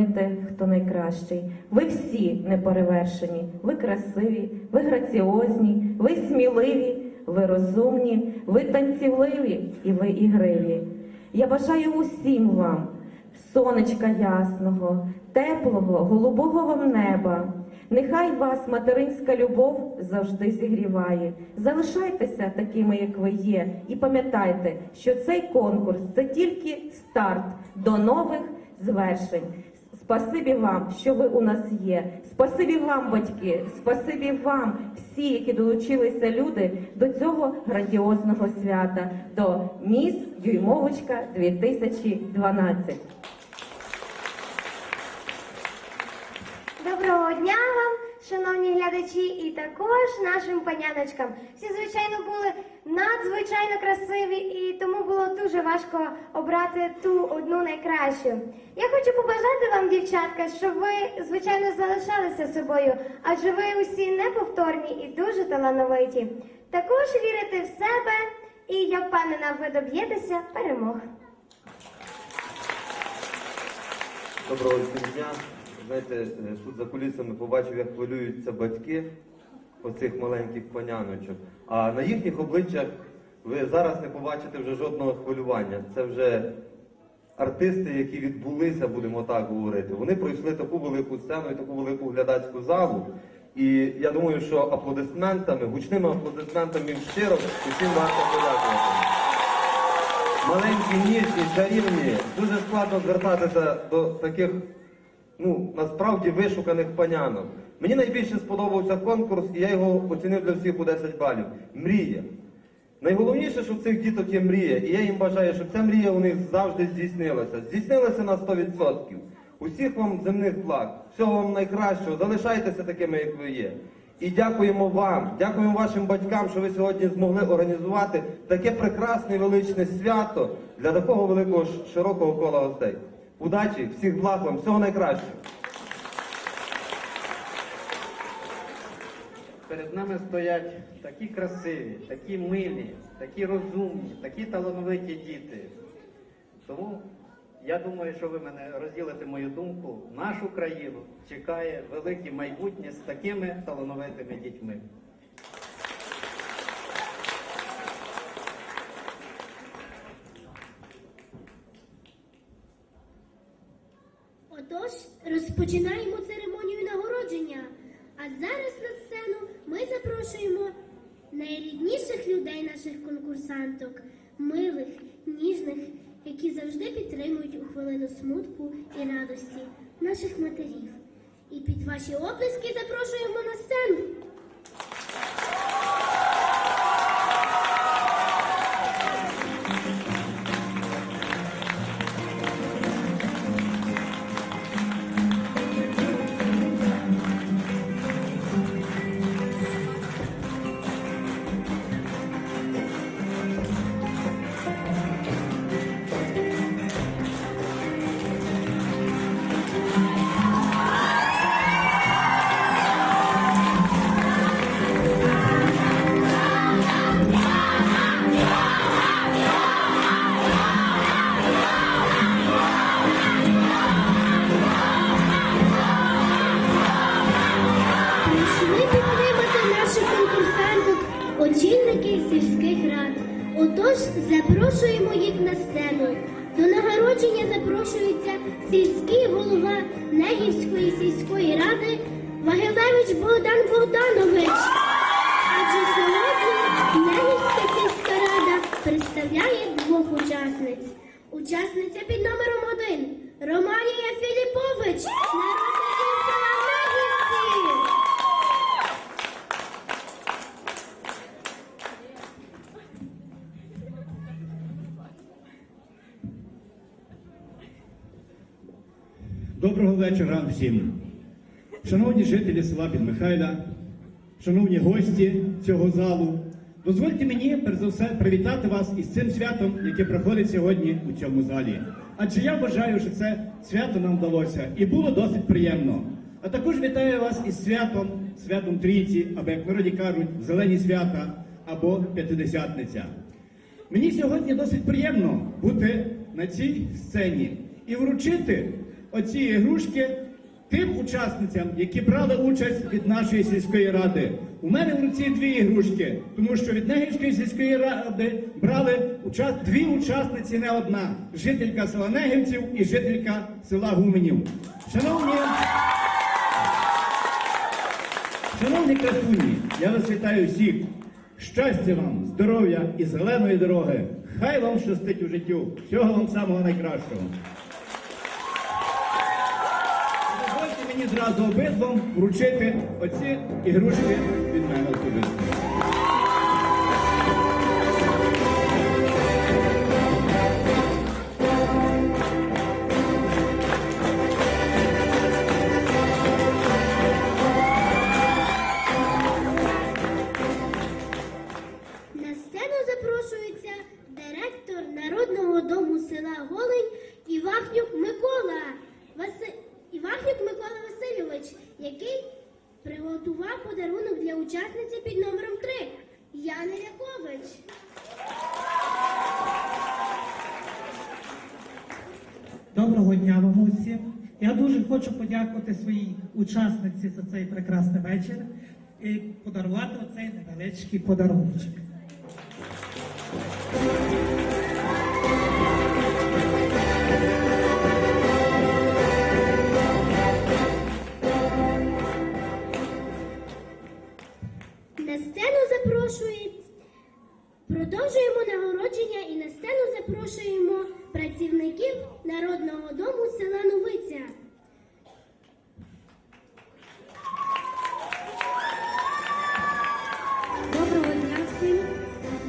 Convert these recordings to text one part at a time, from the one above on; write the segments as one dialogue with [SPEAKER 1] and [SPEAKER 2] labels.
[SPEAKER 1] оцінити, хто найкращий. Ви всі неперевершені, ви красиві, ви граціозні, ви сміливі, ви розумні, ви танцівливі і ви ігриві. Я бажаю усім вам сонечка ясного, теплого, голубого вам неба. Нехай вас материнська любов завжди зігріває. Залишайтеся такими, як ви є, і пам'ятайте, що цей конкурс це тільки старт до нових звершень. Спасибі вам, що ви у нас є. Спасибі вам, батьки, спасибі вам, всі, які долучилися люди до цього грандіозного свята, до Міс Дюймовочка 2012.
[SPEAKER 2] Доброго дня вам, шановні глядачі, і також нашим паняночкам. Всі, звичайно, були надзвичайно красиві, і тому було дуже важко обрати ту одну найкращу. Я хочу побажати вам, дівчатка, щоб ви, звичайно, залишалися собою, адже ви усі неповторні і дуже талановиті. Також вірите в себе, і я впевнена, ви доб'єтеся перемог.
[SPEAKER 3] Доброго дня. Знаєте, е, тут за кулісами побачив, як хвилюються батьки оцих маленьких паняночок. А на їхніх обличчях ви зараз не побачите вже жодного хвилювання. Це вже артисти, які відбулися, будемо так говорити. Вони пройшли таку велику сцену і таку велику глядацьку залу. І я думаю, що аплодисментами, гучними аплодисментами щиро усім варто подякувати. Маленькі, ніжні, чарівні, дуже складно звертатися до таких, ну, насправді вишуканих панянок. Мені найбільше сподобався конкурс, і я його оцінив для всіх у 10 балів. Мрія. Найголовніше, що в цих діток є мрія, і я їм бажаю, щоб ця мрія у них завжди здійснилася. Здійснилася на 100%. Усіх вам земних благ, всього вам найкращого, залишайтеся такими, як ви є. І дякуємо вам, дякуємо вашим батькам, що ви сьогодні змогли організувати таке прекрасне величне свято для такого великого широкого кола гостей. Удачі, всіх благ вам, всього найкращого.
[SPEAKER 4] Перед нами стоять такі красиві, такі милі, такі розумні, такі талановиті діти. Тому я думаю, що ви мене розділите мою думку. Нашу країну чекає велике майбутнє з такими талановитими дітьми.
[SPEAKER 5] Отож, розпочинаємо церемонію нагородження. А зараз на сцену ми запрошуємо найрідніших людей наших конкурсанток, милих, ніжних, які завжди підтримують у хвилину смутку і радості наших матерів. І під ваші оплески запрошуємо на сцену. Ради Богдан Богданович. Адже сьогодні Негівська сільська рада представляє двох учасниць. Учасниця під номером один Романія Філіпович.
[SPEAKER 6] Доброго вечора всім. Шановні жителі села Підмихайля, шановні гості цього залу, дозвольте мені перш за все привітати вас із цим святом, яке проходить сьогодні у цьому залі. Адже я вважаю, що це свято нам вдалося і було досить приємно. А також вітаю вас із святом, святом Трійці, або як народі кажуть, зелені свята або п'ятидесятниця. Мені сьогодні досить приємно бути на цій сцені і вручити оці ігрушки тим учасницям, які брали участь від нашої сільської ради. У мене в руці дві ігрушки, тому що від Негівської сільської ради брали уча- дві учасниці, не одна жителька села Негівців і жителька села Гуменів. Шановні. Шановні красуні, я вас вітаю всіх. Щастя вам, здоров'я і зеленої дороги. Хай вам щастить у життю. Всього вам самого найкращого. Мені обидвом вручити оці ігрушки від мене особисто.
[SPEAKER 5] Який приготував подарунок для учасниці під номером 3 Яни Лякович.
[SPEAKER 7] Доброго дня вам усім. Я дуже хочу подякувати своїй учасниці за цей прекрасний вечір і подарувати оцей невеличкий подарунок.
[SPEAKER 5] Запрошуємо працівників Народного дому села Новиця.
[SPEAKER 8] Доброго дня всім.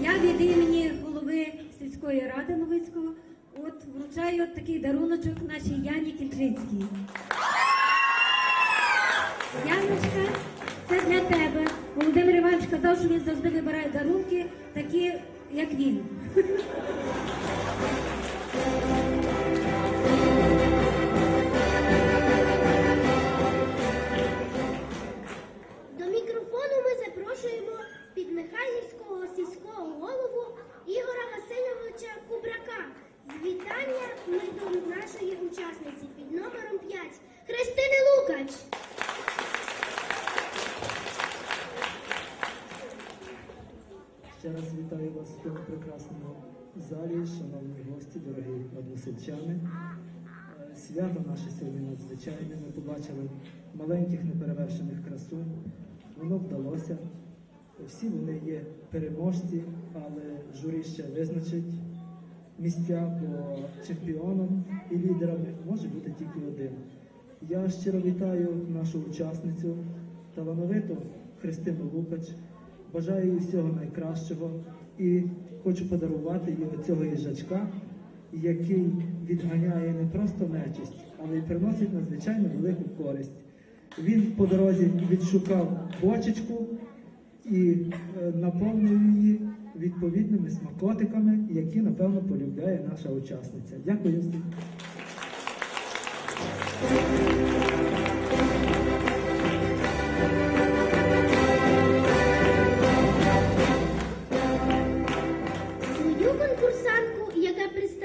[SPEAKER 8] Я від імені голови сільської ради Новицького от вручаю от такий даруночок нашій Яні Кільчицькій. Яночка, це для тебе. Володимир Іванович казав, що він завжди вибирає дарунки, такі, як він.
[SPEAKER 5] До мікрофону ми запрошуємо підмихайлівського сільського голову Ігора Васильовича Кубрака. З вітання ми до нашої учасниці під номером 5 Христини Лукач.
[SPEAKER 9] Ще раз вітаю вас в цьому прекрасному залі, шановні гості, дорогі односельчани. Е, Свято наше сьогодні надзвичайне. Ми побачили маленьких неперевершених красунь. Воно вдалося. Всі вони є переможці, але журі ще визначить місця, бо чемпіоном і лідерами може бути тільки один. Я щиро вітаю нашу учасницю, талановиту Христину Лукач. Бажаю їй всього найкращого і хочу подарувати їй оцього їжачка, який відганяє не просто нечисть, але й приносить надзвичайно велику користь. Він по дорозі відшукав бочечку і е, наповнив її відповідними смакотиками, які, напевно, полюбляє наша учасниця. Дякую всім.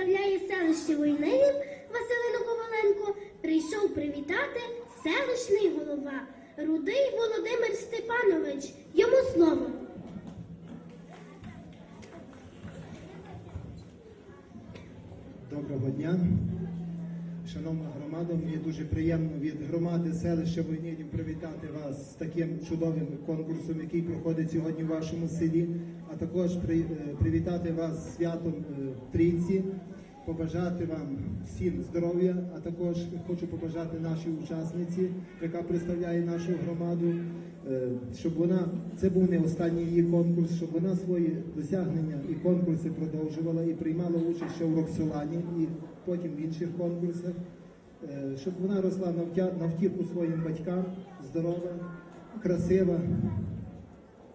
[SPEAKER 5] Представляє селище Войнилів Василину Коваленко, прийшов привітати селищний голова Рудий Володимир Степанович. Йому слово.
[SPEAKER 10] Доброго дня. Шановна громада, мені дуже приємно від громади селища Войнилів привітати вас з таким чудовим конкурсом, який проходить сьогодні в вашому селі, а також е, привітати вас святом е, Трійці, побажати вам всім здоров'я, а також хочу побажати нашій учасниці, яка представляє нашу громаду, е, щоб вона це був не останній її конкурс, щоб вона свої досягнення і конкурси продовжувала і приймала участь ще в Роксолані і потім в інших конкурсах, е, щоб вона росла на втя- на втіху своїм батькам, здорова, красива.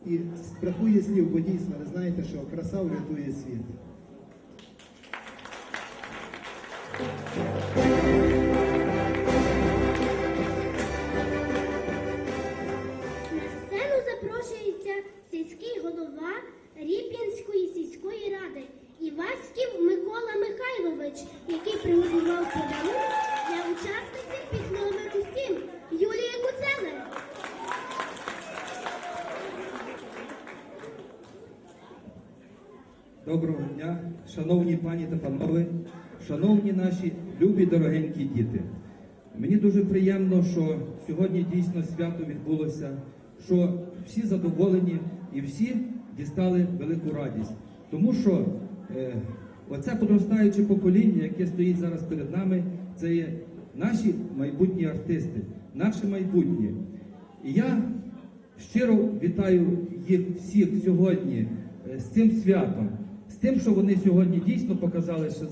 [SPEAKER 10] І бракує слів, бо дійсно ви знаєте, що краса врятує світ.
[SPEAKER 11] Доброго дня, шановні пані та панове, шановні наші любі дорогенькі діти. Мені дуже приємно, що сьогодні дійсно свято відбулося, що всі задоволені і всі дістали велику радість. Тому що е, оце подростаюче покоління, яке стоїть зараз перед нами, це є наші майбутні артисти, наше майбутнє. І я щиро вітаю їх всіх сьогодні е, з цим святом, з тим, що вони сьогодні дійсно показали себе.